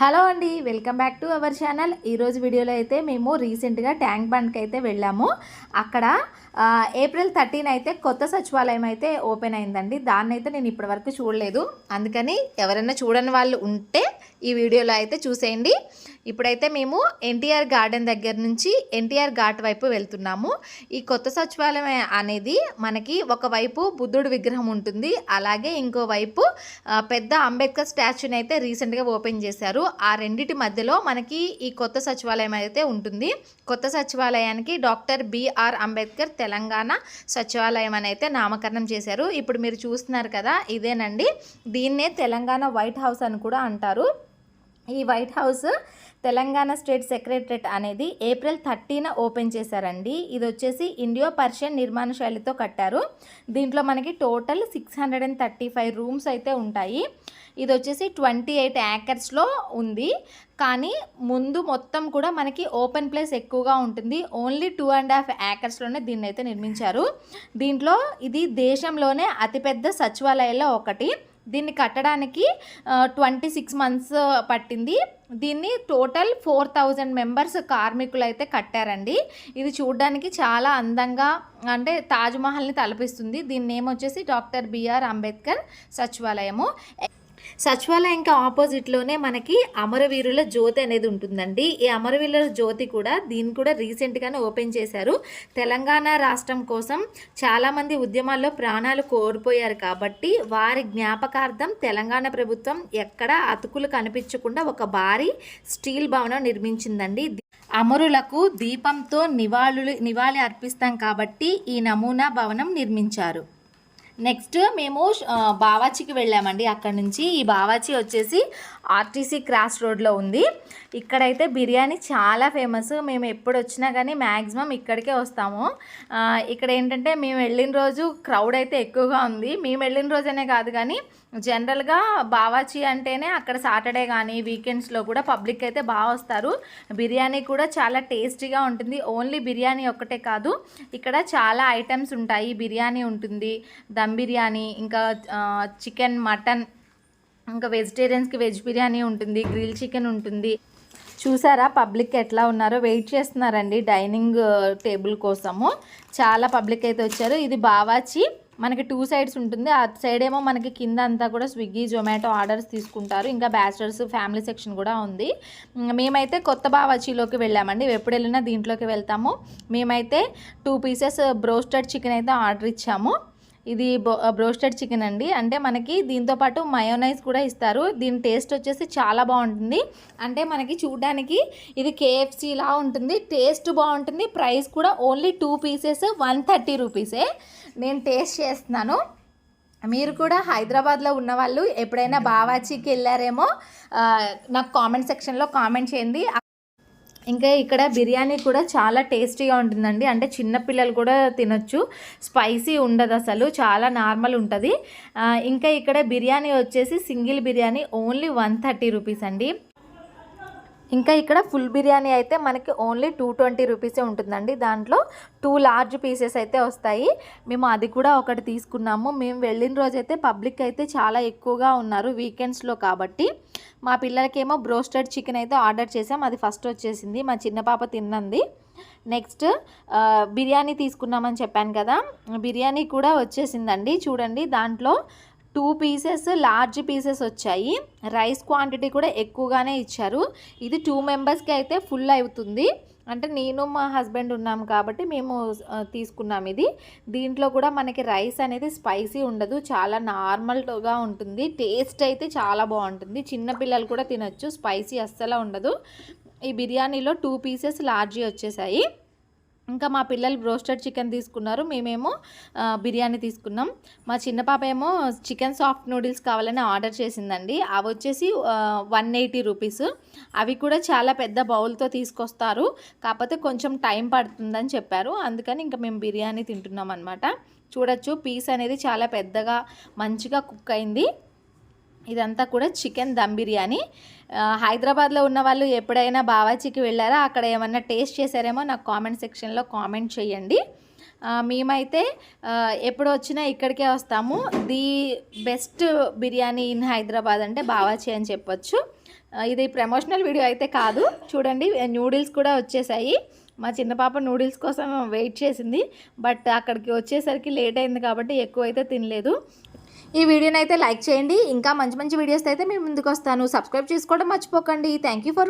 Hello అండి welcome back to our channel. ఈరోజు వీడియోలో అయితే మేము రీసెంట్గా ట్యాంక్ బండ్కి అయితే వెళ్ళాము. అక్కడ ఏప్రిల్ థర్టీన్ అయితే కొత్త సచివాలయం అయితే ఓపెన్ అయిందండి. దాన్ని అయితే నేను ఇప్పటివరకు చూడలేదు. అందుకని ఎవరైనా చూడని వాళ్ళు ఉంటే ఈ వీడియోలో అయితే చూసేయండి. ఇప్పుడైతే మేము ఎన్టీఆర్ గార్డెన్ దగ్గర నుంచి ఎన్టీఆర్ ఘాట్ వైపు వెళ్తున్నాము. ఈ కొత్త సచివాలయం అనేది మనకి ఒకవైపు బుద్ధుడు విగ్రహం ఉంటుంది. అలాగే ఇంకోవైపు పెద్ద అంబేద్కర్ స్టాచ్యూని అయితే రీసెంట్గా ఓపెన్ చేశారు. ఆ రెండిటి మధ్యలో మనకి ఈ కొత్త సచివాలయం అయితే ఉంటుంది. కొత్త సచివాలయానికి డాక్టర్ బిఆర్ అంబేద్కర్ తెలంగాణ సచివాలయం అని అయితే నామకరణం చేశారు. ఇప్పుడు మీరు చూస్తున్నారు కదా ఇదేనండి. దీన్నే తెలంగాణ వైట్ హౌస్ అని కూడా అంటారు. ఈ White House Telangana state secretariat అనేది ఏప్రిల్ థర్టీన ఓపెన్ చేశారండి. ఇది వచ్చేసి ఇండియో పర్షియన్ నిర్మాణ శైలితో కట్టారు. దీంట్లో మనకి total six hundred and thirty five rooms అయితే ఉంటాయి. ఇది వచ్చేసి ట్వంటీ ఎయిట్ యాకర్స్లో ఉంది. కానీ ముందు మొత్తం కూడా మనకి ఓపెన్ ప్లేస్ ఎక్కువగా ఉంటుంది. ఓన్లీ టూ అండ్ హాఫ్ యాకర్స్లోనే దీన్ని అయితే నిర్మించారు. దీంట్లో ఇది దేశంలోనే అతిపెద్ద సచివాలయాల్లో ఒకటి. దీన్ని కట్టడానికి ట్వంటీ సిక్స్ మంత్స్ పట్టింది. దీన్ని టోటల్ ఫోర్ థౌజండ్ మెంబర్స్ కార్మికులు అయితే కట్టారండి. ఇది చూడడానికి చాలా అందంగా అంటే తాజ్మహల్ని తలపిస్తుంది. దీని నేమ్ వచ్చేసి డాక్టర్ బిఆర్ అంబేద్కర్ సచివాలయము. సచివాలయంకి ఆపోజిట్లోనే మనకి అమరవీరుల జ్యోతి అనేది ఉంటుందండి. ఈ అమరవీరుల జ్యోతి కూడా దీన్ని కూడా రీసెంట్గానే ఓపెన్ చేశారు. తెలంగాణ రాష్ట్రం కోసం చాలామంది ఉద్యమాల్లో ప్రాణాలు కోల్పోయారు కాబట్టి వారి జ్ఞాపకార్థం తెలంగాణ ప్రభుత్వం ఎక్కడ అతుకులు కనిపించకుండా ఒక భారీ స్టీల్ భవనం నిర్మించిందండి. అమరులకు దీపంతో నివాళులు నివాళి అర్పిస్తాం కాబట్టి ఈ నమూనా భవనం నిర్మించారు. నెక్స్ట్ మేము బావాచికి వెళ్ళామండి. అక్కడ నుంచి ఈ బావాచి వచ్చేసి ఆర్టీసీ క్రాస్ రోడ్లో ఉంది. ఇక్కడైతే బిర్యానీ చాలా ఫేమస్. మేము ఎప్పుడు వచ్చినా కానీ మ్యాక్సిమం ఇక్కడికే వస్తాము. ఇక్కడ ఏంటంటే మేము వెళ్ళిన రోజు క్రౌడ్ అయితే ఎక్కువగా ఉంది. మేము వెళ్ళిన రోజనే కాదు కానీ జనరల్గా బావాచి అంటేనే అక్కడ సాటర్డే కానీ వీకెండ్స్లో కూడా పబ్లిక్ అయితే బాగా వస్తారు. బిర్యానీ కూడా చాలా టేస్టీగా ఉంటుంది. ఓన్లీ బిర్యానీ ఒక్కటే కాదు ఇక్కడ చాలా ఐటమ్స్ ఉంటాయి. బిర్యానీ ఉంటుంది దమ్ బిర్యానీ ఇంకా చికెన్ మటన్ ఇంకా వెజిటేరియన్స్కి వెజ్ బిర్యానీ ఉంటుంది గ్రిల్ చికెన్ ఉంటుంది. చూసారా పబ్లిక్ ఎట్లా ఉన్నారో? వెయిట్ చేస్తున్నారండి డైనింగ్ టేబుల్ uh, కోసము. చాలా పబ్లిక్ అయితే వచ్చారు. ఇది బావాచి. మనకి టూ సైడ్స్ ఉంటుంది. అటు సైడ్ ఏమో మనకి కింద అంతా కూడా స్విగ్గీ జొమాటో ఆర్డర్స్ తీసుకుంటారు. ఇంకా బ్యాచిలర్స్ ఫ్యామిలీ సెక్షన్ కూడా ఉంది. మేమైతే కొత్త బావాచీలోకి వెళ్ళామండి. ఎప్పుడు వెళ్ళినా దీంట్లోకి వెళ్తాము. మేమైతే టూ పీసెస్ బ్రోస్టెడ్ చికెన్ అయితే ఆర్డర్ ఇచ్చాము. ఇది బ్రోస్టెడ్ చికెన్ అండి. అంటే మనకి దీంతో పాటు మయోనైజ్ కూడా ఇస్తారు. దీని టేస్ట్ వచ్చేసి చాలా బాగుంటుంది. అంటే మనకి చూడడానికి ఇది కేఎఫ్సీలా ఉంటుంది. టేస్ట్ బాగుంటుంది. ప్రైస్ కూడా only two pieces one thirty రూపీసే నేను టేస్ట్ చేస్తున్నాను. మీరు కూడా హైదరాబాద్లో ఉన్న వాళ్ళు ఎప్పుడైనా బావాచీకి వెళ్ళారేమో నాకు కామెంట్ సెక్షన్లో కామెంట్ చేయండి. ఇంకా ఇక్కడ బిర్యానీ కూడా చాలా టేస్టీగా ఉంటుందండి. అంటే చిన్నపిల్లలు కూడా తినొచ్చు. స్పైసీ ఉండదు అసలు చాలా నార్మల్ ఉంటుంది. ఇంకా ఇక్కడ బిర్యానీ వచ్చేసి single biryani only one thirty rupees అండి. ఇంకా ఇక్కడ ఫుల్ బిర్యానీ అయితే మనకి ఓన్లీ టూ ట్వంటీ రూపీసే ఉంటుందండి. దాంట్లో టూ లార్జ్ పీసెస్ అయితే వస్తాయి. మేము అది కూడా ఒకటి తీసుకున్నాము. మేము వెళ్ళిన రోజైతే పబ్లిక్ అయితే చాలా ఎక్కువగా ఉన్నారు వీకెండ్స్లో కాబట్టి. మా పిల్లలకేమో బ్రోస్టెడ్ చికెన్ అయితే ఆర్డర్ చేసాం అది ఫస్ట్ వచ్చేసింది. మా చిన్న పాప తిన్నంది. నెక్స్ట్ బిర్యానీ తీసుకున్నామని చెప్పాను కదా. బిర్యానీ కూడా వచ్చేసిందండి. చూడండి దాంట్లో టూ పీసెస్ లార్జ్ పీసెస్ వచ్చాయి. రైస్ క్వాంటిటీ కూడా ఎక్కువగానే ఇచ్చారు. ఇది టూ మెంబర్స్కి అయితే ఫుల్ అవుతుంది. అంటే నేను మా హస్బెండ్ ఉన్నాం కాబట్టి మేము తీసుకున్నాం ఇది. దీంట్లో కూడా మనకి రైస్ అనేది స్పైసీ ఉండదు. చాలా నార్మల్గా ఉంటుంది. టేస్ట్ అయితే చాలా బాగుంటుంది. చిన్న పిల్లలు కూడా తినచ్చు. స్పైసీ అస్సలు ఉండదు. ఈ బిర్యానీలో టూ పీసెస్ లార్జీ వచ్చేసాయి. ఇంకా మా పిల్లలు రోస్టెడ్ చికెన్ తీసుకున్నారు. మేమేమో బిర్యానీ తీసుకున్నాం. మా చిన్న పాప ఏమో చికెన్ సాఫ్ట్ నూడిల్స్ కావాలని ఆర్డర్ చేసిందండి. అవి వచ్చేసి వన్ ఎయిటీ రూపీస్ అవి కూడా చాలా పెద్ద బౌల్తో తీసుకొస్తారు. కాకపోతే కొంచెం టైం పడుతుందని చెప్పారు. అందుకని ఇంకా మేము బిర్యానీ తింటున్నాం అనమాట చూడొచ్చు పీస్ అనేది చాలా పెద్దగా మంచిగా కుక్ అయింది. ఇదంతా కూడా చికెన్ దమ్ బిర్యానీ. హైదరాబాద్లో ఉన్న వాళ్ళు ఎప్పుడైనా బావాచికి వెళ్ళారా? అక్కడ ఏమన్నా టేస్ట్ చేశారేమో నాకు కామెంట్ సెక్షన్లో కామెంట్ చేయండి. మేమైతే ఎప్పుడు వచ్చినా ఇక్కడికే వస్తాము. The best biryani in Hyderabad అంటే బావాచి అని చెప్పొచ్చు. ఇది ప్రమోషనల్ వీడియో అయితే కాదు. చూడండి నూడిల్స్ కూడా వచ్చేసాయి. మా చిన్న పాప నూడిల్స్ కోసం వెయిట్ చేసింది. బట్ అక్కడికి వచ్చేసరికి లేట్ అయింది కాబట్టి ఎక్కువ అయితే తినలేదు. ఈ వీడియోని అయితే లైక్ చేయండి. ఇంకా మంచి మంచి వీడియోస్ అయితే మేము ముందుకు వస్తాను. సబ్స్క్రైబ్ చేసుకోవడం మర్చిపోకండి. Thank you for